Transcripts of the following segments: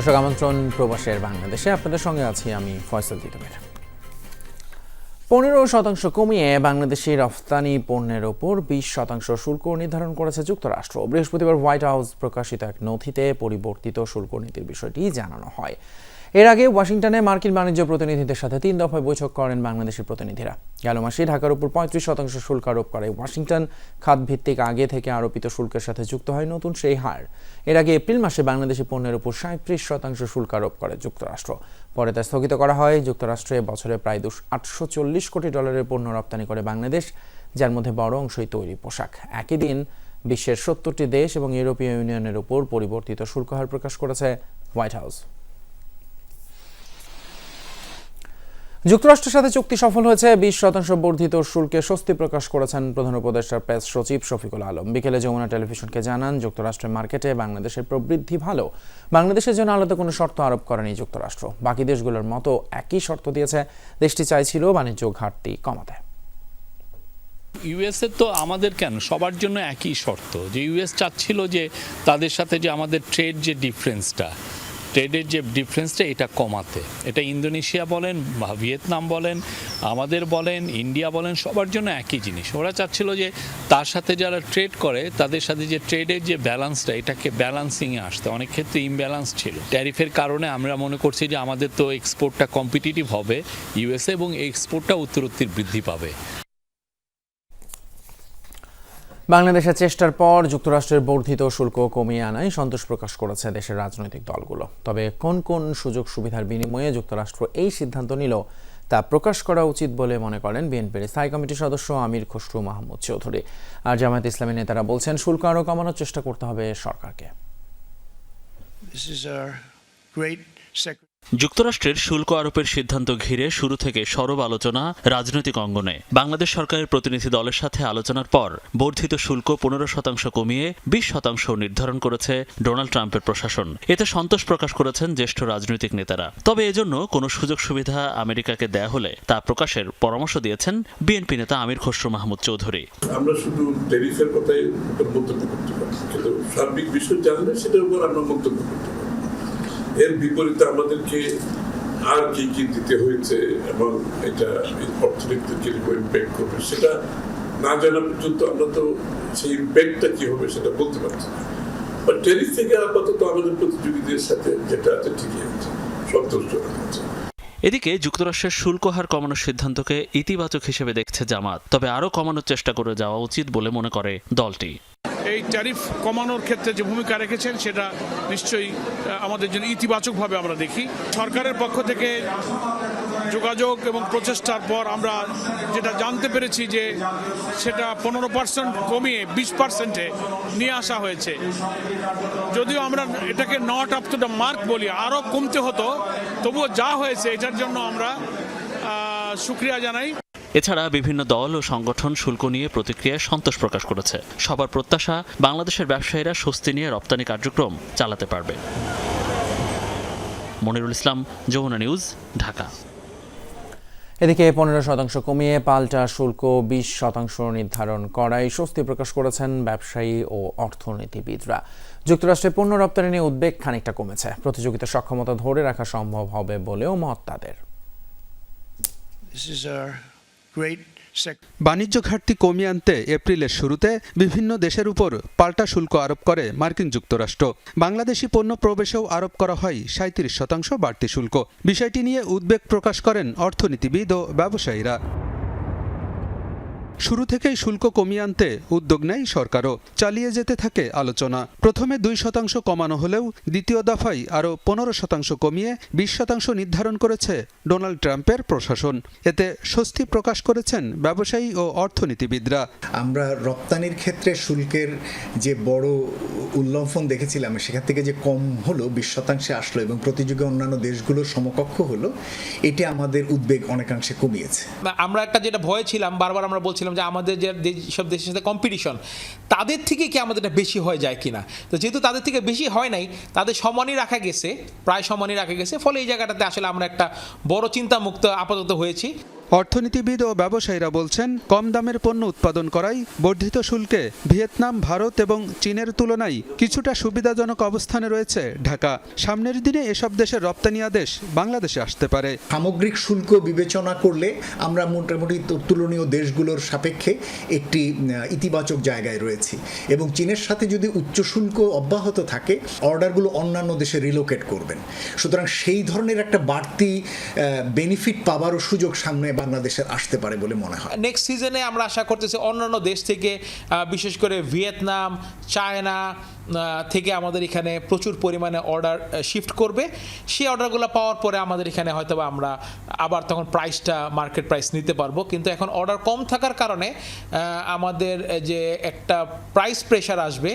দর্শক আমন্ত্রণ প্রবাসের বাংলাদেশে। আপনাদের সঙ্গে আছি আমি ফয়সাল তিতমের। পনেরো শতাংশ কমিয়ে বাংলাদেশি রফতানি পণ্যের ওপর বিশ শতাংশ শুল্ক নির্ধারণ করেছে যুক্তরাষ্ট্র। বৃহস্পতিবার হোয়াইট হাউস প্রকাশিত এক নথিতে পরিবর্তিত শুল্ক নীতির বিষয়টি জানানো হয়। এর আগে ওয়াশিংটনে মার্কিন বাণিজ্য প্রতিনিধিদের সাথে তিন দফায় বৈঠক করেন বাংলাদেশের প্রতিনিধিরা। গেল মাসে ঢাকার উপর পঁয়ত্রিশ শতাংশ শুল্ক আরোপ করে। ওয়াশিংটন খাতভিত্তিক আগে থেকে আরোপিত শুল্কের সাথে যুক্ত হয় নতুন সেই হার। এর আগে এপ্রিল মাসে বাংলাদেশি পণ্যের উপর সাঁত্রিশ শতাংশ শুল্ক আরোপ করে যুক্তরাষ্ট্র। পরে তা স্থগিত করা হয়। যুক্তরাষ্ট্রে বছরে প্রায় দুশ আটশো চল্লিশ কোটি ডলারের পণ্য রপ্তানি করে বাংলাদেশ, যার মধ্যে বড় অংশই তৈরি পোশাক। একই দিন বিশ্বের সত্তরটি দেশ এবং ইউরোপীয় ইউনিয়নের উপর পরিবর্তিত শুল্ক হার প্রকাশ করেছে হোয়াইট হাউস। যুক্তরাষ্ট্রের সাথে চুক্তি সফল হয়েছে। বিশ শতাংশ বর্ধিত শুল্কে স্বস্তি প্রকাশ করেছেন প্রধান উপদেষ্টার প্রেস সচিব শফিকুল আলম। বিকেলে যমুনা টেলিভিশনকে জানান, যুক্তরাষ্ট্রের মার্কেটে বাংলাদেশের প্রবৃদ্ধি ভালো। বাংলাদেশের জন্য আলাদা কোনো শর্ত আরোপ করেনি যুক্তরাষ্ট্র। বাকি দেশগুলোর মতো একই শর্ত দিয়েছে। দেশটি চাইছিল বাণিজ্য ঘাটতি কমাতে। ইউএসএ তো আমাদের কেন? সবার জন্য একই শর্ত। যে ইউএস চাচ্ছিল যে তাদের সাথে যে আমাদের ট্রেড যে ডিফারেন্সটা ট্রেডের যে ডিফারেন্সটা, এটা কমাতে। এটা ইন্দোনেশিয়া বলেন বা ভিয়েতনাম বলেন, আমাদের বলেন, ইন্ডিয়া বলেন, সবার জন্য একই জিনিস। ওরা চাচ্ছিল যে তার সাথে যারা ট্রেড করে, তাদের সাথে যে ট্রেডের যে ব্যালেন্সটা, এটাকে ব্যালান্সিংয়ে আসতে। অনেক ক্ষেত্রে ইমব্যালেন্স ছিল। ট্যারিফের কারণে আমরা মনে করছি যে আমাদের তো এক্সপোর্টটা কম্পিটিটিভ হবে, ইউএসএ এবং এক্সপোর্টটা উত্তরোত্তর বৃদ্ধি পাবে। বাংলাদেশের চেষ্টার পর যুক্তরাষ্ট্রের বর্ধিত শুল্ক কমিয়ে আনায় সন্তোষ প্রকাশ করেছে দেশের রাজনৈতিক দলগুলো। তবে কোন কোন সুযোগ সুবিধার বিনিময়ে যুক্তরাষ্ট্র এই সিদ্ধান্ত নিল তা প্রকাশ করা উচিত বলে মনে করেন বিএনপির স্থায়ী কমিটির সদস্য আমির খসরু মাহমুদ চৌধুরী। আর জামায়াত ইসলামী নেতারা বলছেন, শুল্ক আরও কমানোর চেষ্টা করতে হবে সরকারকে। যুক্তরাষ্ট্রের শুল্ক আরোপের সিদ্ধান্ত ঘিরে শুরু থেকে সরব আলোচনা রাজনৈতিক অঙ্গনে। বাংলাদেশ সরকারের প্রতিনিধি দলের সাথে আলোচনার পর বর্ধিত শুল্ক পনেরো শতাংশ কমিয়ে বিশ শতাংশ নির্ধারণ করেছে ডোনাল্ড ট্রাম্পের প্রশাসন। এতে সন্তোষ প্রকাশ করেছেন জ্যেষ্ঠ রাজনৈতিক নেতারা। তবে এজন্য কোনো সুযোগ সুবিধা আমেরিকাকে দেয়া হলে তা প্রকাশের পরামর্শ দিয়েছেন বিএনপি নেতা আমির খসরু মাহমুদ চৌধুরী। আমরা শুধু কথাই মন্তব্য করতে পারি সার্বিক বিষয় জানলে সেটার উপর আমরা মন্তব্য করতে পারি। এর বিপরীতে আমাদেরকে আর কি কি দিতে হয়েছে এবং এটা অর্থনীতিতে কীরকম ইম্প্যাক্ট করবে, সেটা না জানা পর্যন্ত আমরা তো সেই ইম্প্যাক্টটা কি হবে সেটা বলতে পারছি বাট টেরিফ থেকে আপাতত আমাদের প্রতিযোগীদের সাথে যেটা আছে ঠিকই আছে, সন্তোষজনক আছে। এদিকে যুক্তরাষ্ট্রের শুল্ক হার কমানোর সিদ্ধান্তকে ইতিবাচক হিসেবে দেখছে জামাত, তবে আরও কমানোর চেষ্টা করে যাওয়া উচিত বলে মনে করে দলটি। এই ট্যারিফ কমানোর ক্ষেত্রে যে ভূমিকা রেখেছেন, সেটা নিশ্চয়ই আমাদের জন্য ইতিবাচকভাবে আমরা দেখি। সরকারের পক্ষ থেকে যোগাযোগ এবং প্রচেষ্টার পর আমরা যেটা জানতে পেরেছি যে সেটা পনেরো পার্সেন্ট কমিয়ে বিশ পার্সেন্টে নিয়ে আসা হয়েছে। যদিও আমরা এটাকে not up to the mark বলি, আরও কমতে হতো, তবুও যা হয়েছে, এটার জন্য আমরা শুক্রিয়া জানাই। এছাড়া বিভিন্ন দল ও সংগঠন শুল্ক নিয়ে প্রতিক্রিয়ায় সন্তোষ প্রকাশ করেছে। সবার প্রত্যাশা বাংলাদেশের ব্যবসায়ীরা স্বস্তি নিয়ে রপ্তানি কার্যক্রম চালাতে পারবে। মনিরুল ইসলাম যমুনা নিউজ ঢাকা। এদিকে পনেরো শতাংশ কমিয়ে পাল্টা শুল্ক বিশ শতাংশ নির্ধারণ করায় স্বস্তি প্রকাশ করেছেন ব্যবসায়ী ও অর্থনীতিবিদরা। যুক্তরাষ্ট্রে পণ্য রপ্তানি নিয়ে উদ্বেগ খানিকটা কমেছে। প্রতিযোগিতার সক্ষমতা ধরে রাখা সম্ভব হবে বলেও মত তাদের। বাণিজ্য ঘাটতি কমিয়ে আনতে এপ্রিলের শুরুতে বিভিন্ন দেশের উপর পাল্টা শুল্ক আরোপ করে মার্কিন যুক্তরাষ্ট্র। বাংলাদেশি পণ্য প্রবেশেও আরোপ করা হয় সাঁত্রিশ শতাংশ বাড়তি শুল্ক। বিষয়টি নিয়ে উদ্বেগ প্রকাশ করেন অর্থনীতিবিদ ও ব্যবসায়ীরা। শুরু থেকেই শুল্ক কমিয়ে আনতে উদ্যোগ নেয় সরকারও। চালিয়ে যেতে থাকে আলোচনা। প্রথমে দুই শতাংশ কমানো হলেও দ্বিতীয় দফায় আরও পনেরো শতাংশ কমিয়ে বিশ শতাংশ নির্ধারণ করেছে ডোনাল্ড ট্রাম্পের প্রশাসন। এতে স্বস্তি প্রকাশ করেছেন ব্যবসায়ী ও অর্থনীতিবিদরা। আমরা রপ্তানির ক্ষেত্রে শুল্কের যে বড় উল্লঙ্ঘন দেখেছিলাম সেখান থেকে যে কম হলো বিশ শতাংশে আসলো এবং প্রতিযোগী অন্যান্য দেশগুলোর সমকক্ষ হলো এটি আমাদের উদ্বেগ অনেকাংশে কমিয়েছে। আমরা একটা যেটা ভয় ছিলাম বারবার আমরা বলছিলাম যে আমাদের যে সব দেশের সাথে কম্পিটিশন তাদের থেকে কি আমাদের এটা বেশি হয়ে যায় কিনা? তো যেহেতু তাদের থেকে বেশি হয় নাই, তাদের সমানই রাখা গেছে, প্রায় সমানই রাখা গেছে, ফলে এই জায়গাটাতে আসলে আমরা একটা বড় চিন্তামুক্ত, আপাতত হয়েছি। অর্থনীতিবিদ ও ব্যবসায়ীরা বলছেন, কম দামের পণ্য উৎপাদন করাই বর্ধিত শুল্কে ভিয়েতনাম, ভারত এবং চীনের তুলনায় কিছুটা সুবিধাজনক অবস্থানে রয়েছে ঢাকা। সামনের দিনে এসব দেশের রপ্তানি আদেশ বাংলাদেশে আসতে পারে। সামগ্রিক শুল্ক বিবেচনা করলে আমরা মোটামুটি তুলনীয় দেশগুলোর সাপেক্ষে একটি ইতিবাচক জায়গায় রয়েছি এবং চীনের সাথে যদি উচ্চ শুল্ক অব্যাহত থাকে, অর্ডারগুলো অন্যান্য দেশে রিলোকেট করবেন। সুতরাং সেই ধরনের একটা বাড়তি বেনিফিট পাবারও সুযোগ সামনে বাংলাদেশের আসতে পারে বলে মনে হয়। নেক্সট সিজনে আমরা আশা করতেছি অন্যান্য দেশ থেকে বিশেষ করে ভিয়েতনাম, চায়না থেকে আমাদের এখানে প্রচুর পরিমাণে অর্ডার শিফট করবে। সেই অর্ডারগুলো পাওয়ার পরে আমাদের এখানে হয়তো বা আমরা আবার তখন প্রাইসটা মার্কেট প্রাইস নিতে পারব। কিন্তু এখন অর্ডার কম থাকার কারণে আমাদের যে একটা প্রাইস প্রেশার আসবে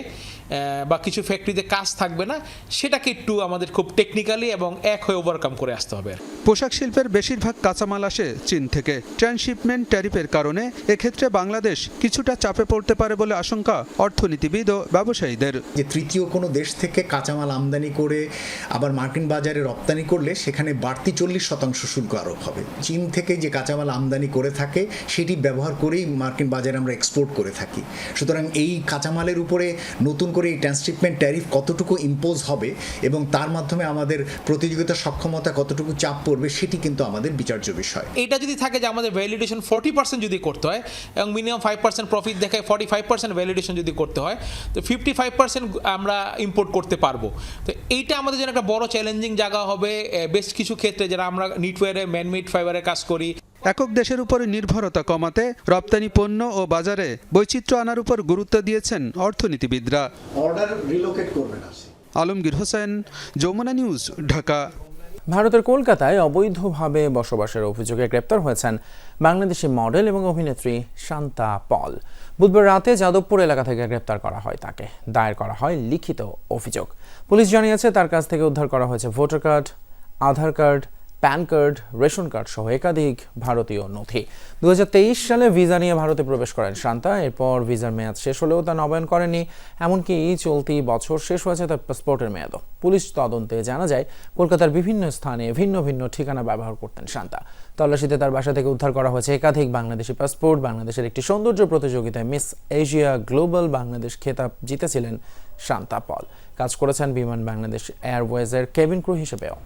বা কিছু ফ্যাক্টরিতে কাজ থাকবে না, সেটাকে একটু আমাদের খুব টেকনিক্যালি এবং এক হয়ে ওভারকাম করে আসতে হবে। পোশাক শিল্পের বেশিরভাগ কাঁচামাল আসে চীন থেকে। ট্রান্সশিপমেন্ট ট্যারিফের কারণে এক্ষেত্রে বাংলাদেশ কিছুটা চাপে পড়তে পারে বলে আশঙ্কা অর্থনীতিবিদ ও ব্যবসায়ীদের। তৃতীয় কোনো দেশ থেকে কাঁচামাল আমদানি করে, আবার মার্কিন বাজারে রপ্তানি করলে সেখানে বাড়তি চল্লিশ শতাংশ শুল্ক আরোপ হবে। চীন থেকে যে কাঁচামাল আমদানি করে থাকে, সেটি ব্যবহার করেই মার্কিন বাজারে আমরা এক্সপোর্ট করে থাকি। সুতরাং এই কাঁচামালের উপরে নতুন করে এই ট্রান্সশিপমেন্ট ট্যারিফ কতটুকু ইম্পোজ হবে এবং তার মাধ্যমে আমাদের প্রতিযোগিতা সক্ষমতা কতটুকু চাপ পড়বে, সেটি কিন্তু আমাদের বিচার্য বিষয়। এটা যদি থাকে যে আমাদের ভ্যালিডেশন ফর্টি পার্সেন্ট যদি করতে হয় এবং মিনিমাম ফাইভ পার্সেন্ট প্রফিট দেখায় ফর্টি ফাইভ পার্সেন্ট ভ্যালিডেশন যদি করতে হয়, তো ফিফটি ফাইভ পার্সেন্ট আমরা ইম্পোর্ট করতে পারব। তো এইটা আমাদের জন্য একটা বড় চ্যালেঞ্জিং জায়গা হবে বেশ কিছু ক্ষেত্রে যারা আমরা নিটওয়ারে ম্যানমেড ফাইবারে কাজ করি। একক দেশের উপরে নির্ভরতা কমাতে রপ্তানি পণ্য ও বাজারে বৈচিত্র্য আনার উপর গুরুত্ব দিয়েছেন অর্থনীতিবিদরা। অর্ডার রিলোকেট করবে না আলমগীর হোসেন যমুনা নিউজ ঢাকা। ভারতের কলকাতায় অবৈধভাবে বসবাসের অভিযোগে গ্রেপ্তার হয়েছেন বাংলাদেশি মডেল এবং অভিনেত্রী শান্তা পল। বুধবার রাতে যাদবপুর এলাকা থেকে গ্রেপ্তার করা হয় তাকে। দায়ের করা হয় লিখিত অভিযোগ। পুলিশ জানিয়েছে, তার কাছ থেকে উদ্ধার করা হয়েছে voter card, Aadhaar card PAN card, ration card সহ একাধিক ভারতীয় নথি। দু হাজার তেইশ সালে ভিসা নিয়ে ভারতে প্রবেশ করেন শান্তা। এরপর ভিসার মেয়াদ শেষ হলেও তা নবায়ন করেনি এমনকি চলতি বছর শেষ হয়েছে তার পাসপোর্টের মেয়াদও। পুলিশ তদন্তে জানা যায়, কলকাতার বিভিন্ন স্থানে ভিন্ন ভিন্ন ঠিকানা ব্যবহার করতেন শান্তা। তল্লাশিতে তার বাসা থেকে উদ্ধার করা হয়েছে একাধিক বাংলাদেশি পাসপোর্ট। বাংলাদেশের একটি সৌন্দর্য প্রতিযোগিতায় মিস এশিয়া গ্লোবাল বাংলাদেশ খেতাব জিতেছিলেন শান্তা পল। কাজ করেছেন বিমান বাংলাদেশ এয়ারওয়েজের কেবিন ক্রু হিসেবেও।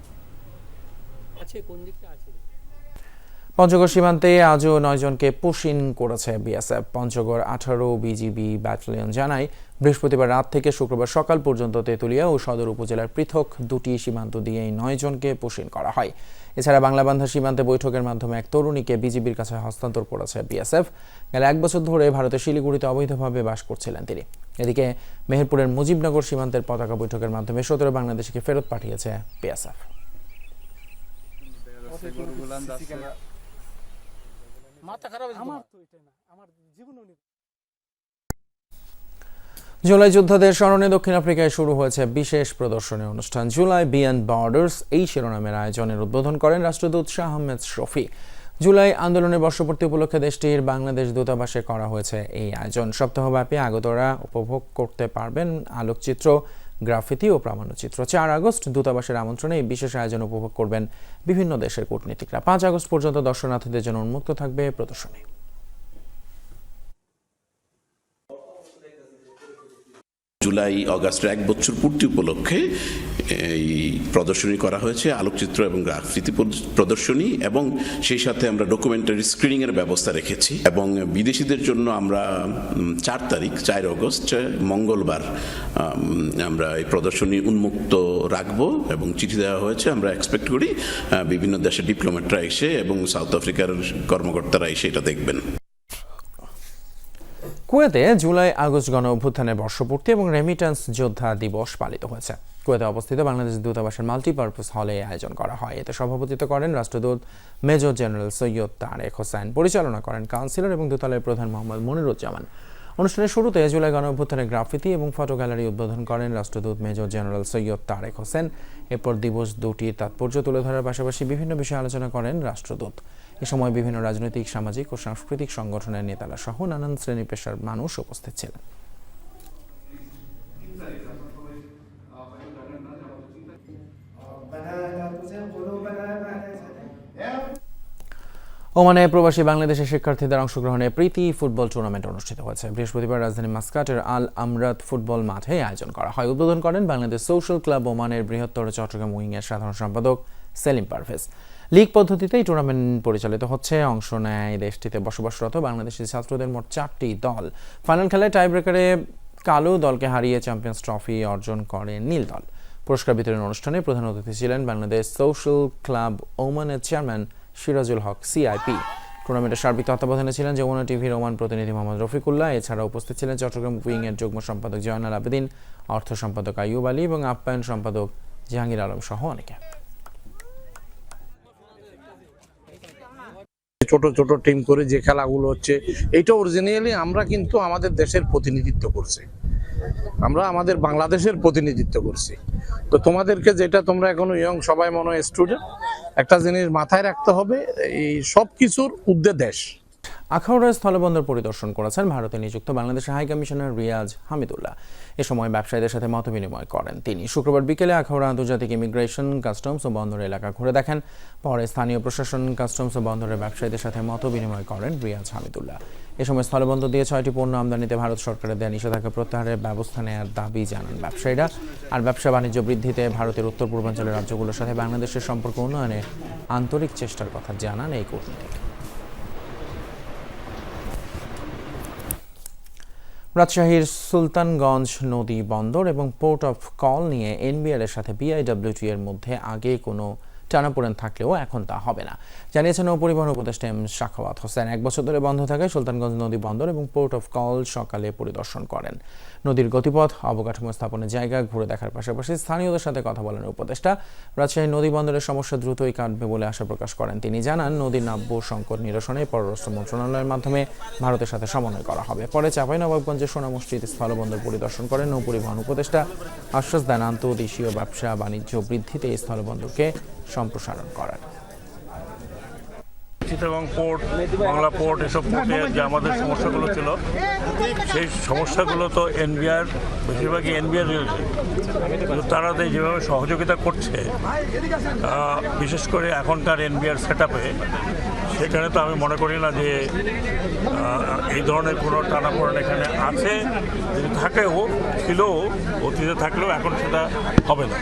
পঞ্চগড় সীমান্তে আজও নয়জনকে পুশিন করেছে বিএসএফ। পঞ্চগড় আঠারো বিজিবি ব্যাটালিয়ন জানায়, বৃহস্পতিবার রাত থেকে শুক্রবার সকাল পর্যন্ত তেঁতুলিয়া ও সদর উপজেলার পৃথক দুটি সীমান্ত দিয়ে এই নয়জনকে পুশিন করা হয়। এছাড়া বাংলাবান্ধা সীমান্তে বৈঠকের মাধ্যমে এক তরুণীকে বিজিবির কাছে হস্তান্তর করেছে বিএসএফ। গেল এক বছর ধরে ভারতের শিলিগুড়িতে অবৈধভাবে বাস করছিলেন তিনি। এদিকে মেহেরপুরের মুজিবনগর সীমান্তের পতাকা বৈঠকের মাধ্যমে সতেরো বাংলাদেশিকে ফেরত পাঠিয়েছে বিএসএফ। জুলাই যোদ্ধাদের স্মরণে দক্ষিণ আফ্রিকায় শুরু হয়েছে বিশেষ প্রদর্শনী অনুষ্ঠান। জুলাই বিয়ন্ড বর্ডার্স এই শিরোনামের আয়োজনের উদ্বোধন করেন রাষ্ট্রদূত শাহ আহমেদ শফি। জুলাই আন্দোলনের বর্ষপূর্তি উপলক্ষে দেশটির বাংলাদেশ দূতাবাসে করা হয়েছে এই আয়োজন। সপ্তাহব্যাপী আগতরা উপভোগ করতে পারবেন আলোকচিত্র গ্রাফিতি ও প্রামাণ্যচিত্র। চার আগস্ট দূতাবাসের আমন্ত্রণে এই বিশেষ আয়োজন উপভোগ করবেন বিভিন্ন দেশের কূটনীতিকরা। পাঁচ আগস্ট পর্যন্ত দর্শনার্থীদের জন্য উন্মুক্ত থাকবে প্রদর্শনী। জুলাই, অগাস্টের এক বছর পূর্তি উপলক্ষে এই প্রদর্শনী করা হয়েছে, আলোকচিত্র এবং গ্রাফিতি প্রদর্শনী এবং সেই সাথে আমরা ডকুমেন্টারি স্ক্রিনিংয়ের ব্যবস্থা রেখেছি এবং বিদেশিদের জন্য আমরা চার তারিখ, চার অগস্ট, মঙ্গলবার আমরা এই প্রদর্শনী উন্মুক্ত রাখব এবং চিঠি দেওয়া হয়েছে। আমরা এক্সপেক্ট করি বিভিন্ন দেশের ডিপ্লোমেটরা এসে এবং সাউথ আফ্রিকার কর্মকর্তারা এসে এটা দেখবেন। কুয়েতে জুলাই আগস্ট গণ অভ্যুত্থানের বর্ষপূর্তি এবং রেমিটেন্স যোদ্ধা দিবস পালিত হয়েছে। কুয়েতে অবস্থিত বাংলাদেশ দূতাবাসের মাল্টিপারপাস হলে আয়োজন করা হয়। এতে সভাপতিত্ব করেন রাষ্ট্রদূত মেজর জেনারেল সৈয়দ তারেক হোসেন, পরিচালনা করেন কাউন্সিলর এবং দূতালয়ের প্রধান মোহাম্মদ মনিরুজ্জামান। অনুষ্ঠানের শুরুতে জুলাই গণ অভ্যুত্থানের গ্রাফিতি এবং ফটো গ্যালারি উদ্বোধন করেন রাষ্ট্রদূত মেজর জেনারেল সৈয়দ তারেক হোসেন। এরপর দিবস দুটির তাৎপর্য তুলে ধরার পাশাপাশি বিভিন্ন বিষয়ে আলোচনা করেন রাষ্ট্রদূত। এ সময় বিভিন্ন রাজনৈতিক, সামাজিক ও সাংস্কৃতিক সংগঠনের নেতারা সহ নানান শ্রেণি পেশার মানুষ উপস্থিত ছিলেন। ওমানে প্রবাসী বাংলাদেশের শিক্ষার্থীদের অংশগ্রহণে প্রীতি ফুটবল টুর্নামেন্ট অনুষ্ঠিত হয়েছে। বৃহস্পতিবার রাজধানী মাস্কাটের আল আমরাত ফুটবল মাঠে আয়োজন করা হয়। উদ্বোধন করেন বাংলাদেশ সোশ্যাল ক্লাব ওমানের বৃহত্তর চট্টগ্রাম উইংয়ের সাধারণ সম্পাদক সেলিম পারভেজ। লিগ পদ্ধতিতে এই টুর্নামেন্ট পরিচালিত হচ্ছে। অংশ নেয় দেশটিতে বসবাসরত বাংলাদেশি ছাত্রদের মোট চারটি দল। ফাইনাল খেলায় টাইব্রেকারে কালো দলকে হারিয়ে চ্যাম্পিয়ন্স ট্রফি অর্জন করে নীল দল পুরস্কার বিতরণ অনুষ্ঠানে প্রধান অতিথি ছিলেন বাংলাদেশ সোশ্যাল ক্লাব ওমানের চেয়ারম্যান সিরাজুল হক সিআইপি টুর্নামেন্টের সার্বিক তত্ত্বাবধানে ছিলেন যমুনা টিভির ওমান প্রতিনিধি মোহাম্মদ রফিকুল্লাহ। এছাড়া উপস্থিত ছিলেন চট্টগ্রাম উইংয়ের যুগ্ম সম্পাদক জয়নাল আবেদিন, অর্থ সম্পাদক আইয়ুব আলী এবং আপ্যায়ন সম্পাদক জাহাঙ্গীর আলম সহ অনেকে। ছোট ছোট টিম করে যে খেলাগুলো হচ্ছে, এইটা অরিজিনালি আমরা কিন্তু আমাদের দেশের প্রতিনিধিত্ব করছি। আমরা আমাদের বাংলাদেশের প্রতিনিধিত্ব করছি। তো তোমাদেরকে যেটা তোমরা এখনও ইয়ং সবাই মনে হয় স্টুডেন্ট একটা জিনিস মাথায় রাখতে হবে, এই সব কিছুর উদ্দে দেশ। আখাউড়া স্থলবন্দর পরিদর্শন করেছেন ভারতে নিযুক্ত বাংলাদেশের হাই কমিশনার রিয়াজ হামিদুল্লাহ। এ সময় ব্যবসায়ীদের সাথে মত বিনিময় করেন তিনি। শুক্রবার বিকেলে আখাউড়া আন্তর্জাতিক ইমিগ্রেশন, কাস্টমস ও বন্দর এলাকা ঘুরে দেখেন। পরে স্থানীয় প্রশাসন, কাস্টমস ও বন্দরের ব্যবসায়ীদের সাথে মত বিনিময় করেন রিয়াজ হামিদুল্লাহ। এ সময় স্থলবন্দর দিয়ে ছয়টি পণ্য আমদানিতে ভারত সরকারের দেয়া নিষেধাজ্ঞা প্রত্যাহারের ব্যবস্থা নেওয়ার দাবি জানান ব্যবসায়ীরা। আর ব্যবসা বাণিজ্য বৃদ্ধিতে ভারতের উত্তর পূর্বাঞ্চলের রাজ্যগুলোর সাথে বাংলাদেশের সম্পর্ক উন্নয়নে আন্তরিক চেষ্টার কথা জানান এই কূটনীতিক। রাজশাহীর সুলতানগঞ্জ নদী বন্দর এবং পোর্ট অফ কল নিয়ে এনবিআর এর সাথে বিআইডব্লিউটি এর মধ্যে আগে কোনো টানাপোড়েন থাকলেও এখন তা হবে না। জানিয়েছেন নৌপরিবহন উপদেষ্টা এম শাখাওয়াত হোসেন। এক বছর ধরে বন্ধ থাকায় সুলতানগঞ্জ নদী বন্দর এবং পোর্ট অফ কল সকালে পরিদর্শন করেন। নদীর গতিপথ, অবকাঠামো স্থাপনের জায়গা ঘুরে দেখার পাশাপাশি স্থানীয়দের সাথে কথা বলেন উপদেষ্টা। রাজশাহী নদী বন্দরের সমস্যা দ্রুতই কাটবে বলে আশা প্রকাশ করেন তিনি। জানান, নদীর নাব্য সংকট নিরসনে পররাষ্ট্র মন্ত্রণালয়ের মাধ্যমে ভারতের সাথে সমন্বয় করা হবে। পরে চাঁপাইনবাবগঞ্জের সোনা মসজিদ স্থলবন্দর পরিদর্শন করেন নৌপরিবহন উপদেষ্টা। আশ্বাস দেন আন্তর্দেশীয় ব্যবসা বাণিজ্য বৃদ্ধিতে এই স্থলবন্দরকে সম্প্রসারণ করার। চিটাগং পোর্ট, বাংলা পোর্ট এসব পোর্টে যে আমাদের সমস্যাগুলো ছিল, সেই সমস্যাগুলো তো এনবিআর, বেশিরভাগই এনবিআর রয়েছে কিন্তু তারা তো যেভাবে সহযোগিতা করছে বিশেষ করে এখনকার এনবিআর সেট আপে সেখানে তো আমি মনে করি না যে এই ধরনের কোনো টানাপোড়েন এখানে আছে। যদি থাকেও ছিল অতীতে থাকলেও এখন সেটা হবে না।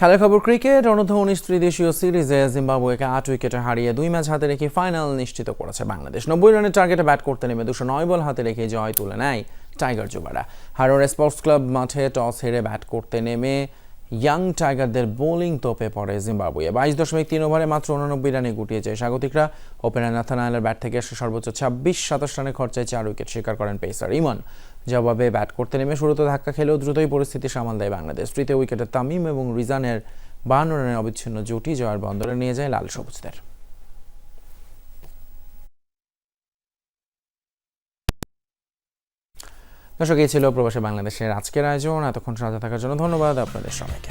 খেলার খবর, ক্রিকেট অনূর্ধ্ব উনিশ ত্রিদেশীয় সিরিজে জিম্বাবুয়েকে আট উইকেটে হারিয়ে দুই ম্যাচ হাতে রেখে ফাইনাল নিশ্চিত করেছে বাংলাদেশ। নব্বই রানের টার্গেটে ব্যাট করতে নেমে দুশো নয় বল হাতে রেখে জয় তুলে নেয় টাইগার যুবারা। হারোর স্পোর্টস ক্লাব মাঠে টস হেরে ব্যাট করতে নেমে ইয়াং টাইগারদের বোলিং তোপে পড়ে জিম্বাবুয়ে। বাইশ দশমিক তিন ওভারে মাত্র উননব্বই রানে গুটিয়েছে স্বাগতিকরা। ওপেনার নাথানায়েলের ব্যাট থেকে এসে সর্বোচ্চ ছাব্বিশ সাতাশ রানে খরচায় চার উইকেট শিকার করেন পেসার ইমন। জবাবে ব্যাট করতে নেমে শুরুতে ধাক্কা খেলেও দ্রুতই পরিস্থিতি সামাল দেয় বাংলাদেশ। তৃতীয় উইকেটে তামিম এবং রিজানের বান্ন রানের অবিচ্ছিন্ন জুটি জয়ের বন্দরে নিয়ে যায় লাল সবুজদের। দর্শক, এই ছিল প্রবাসী বাংলাদেশের আজকের আয়োজন। এতক্ষণ সাজা থাকার জন্য ধন্যবাদ আপনাদের সবাইকে।